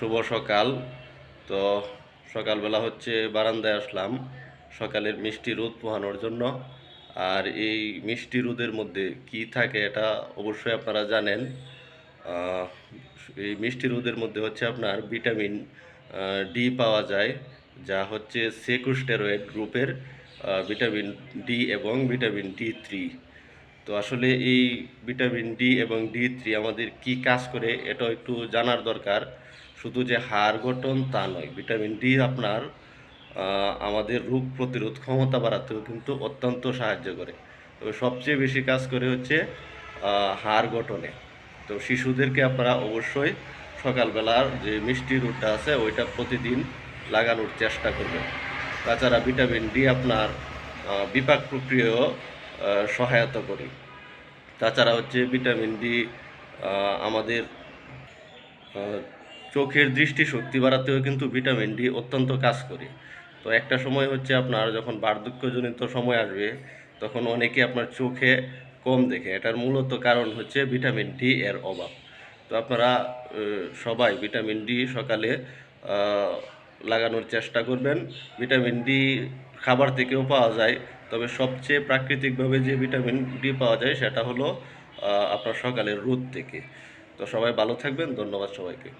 শুভ সকাল। তো সকালবেলা হচ্ছে বারান্দায় আসলাম সকালের মিষ্টি রোদ পোহানোর জন্য। আর এই মিষ্টি রোদের মধ্যে কি থাকে এটা অবশ্যই আপনারা জানেন। এই মিষ্টি রোদের মধ্যে হচ্ছে আপনার ভিটামিন ডি পাওয়া যায়, যা হচ্ছে সেকুস্টেরয়েড গ্রুপের ভিটামিন ডি এবং ভিটামিন ডি থ্রি। তো আসলে এই ভিটামিন ডি এবং ডি থ্রি আমাদের কি কাজ করে এটাও একটু জানার দরকার। শুধু যে হাড় গঠন তা নয়, ভিটামিন ডি আপনার আমাদের রোগ প্রতিরোধ ক্ষমতা বাড়াতেও কিন্তু অত্যন্ত সাহায্য করে। তবে সবচেয়ে বেশি কাজ করে হচ্ছে হাড় গঠনে। তো শিশুদেরকে আপনারা অবশ্যই সকালবেলার যে মিষ্টি রুটটা আছে, ওইটা প্রতিদিন লাগানোর চেষ্টা করবেন। তাছাড়া ভিটামিন ডি আপনার বিপাক প্রক্রিয়াও সহায়তা করে। তাছাড়া হচ্ছে ভিটামিন ডি আমাদের চোখের দৃষ্টিশক্তি বাড়াতেও কিন্তু ভিটামিন ডি অত্যন্ত কাজ করে। তো একটা সময় হচ্ছে আপনার যখন বার্ধক্যজনিত সময় আসবে, তখন অনেকে আপনার চোখে কম দেখে। এটার মূলত কারণ হচ্ছে ভিটামিন ডি এর অভাব। তো আপনারা সবাই ভিটামিন ডি সকালে লাগানোর চেষ্টা করবেন। ভিটামিন ডি খাবার থেকেও পাওয়া যায়, তবে সবচেয়ে প্রাকৃতিকভাবে যে ভিটামিন ডি পাওয়া যায় সেটা হলো আপনার সকালের রোদ থেকে। তো সবাই ভালো থাকবেন, ধন্যবাদ সবাইকে।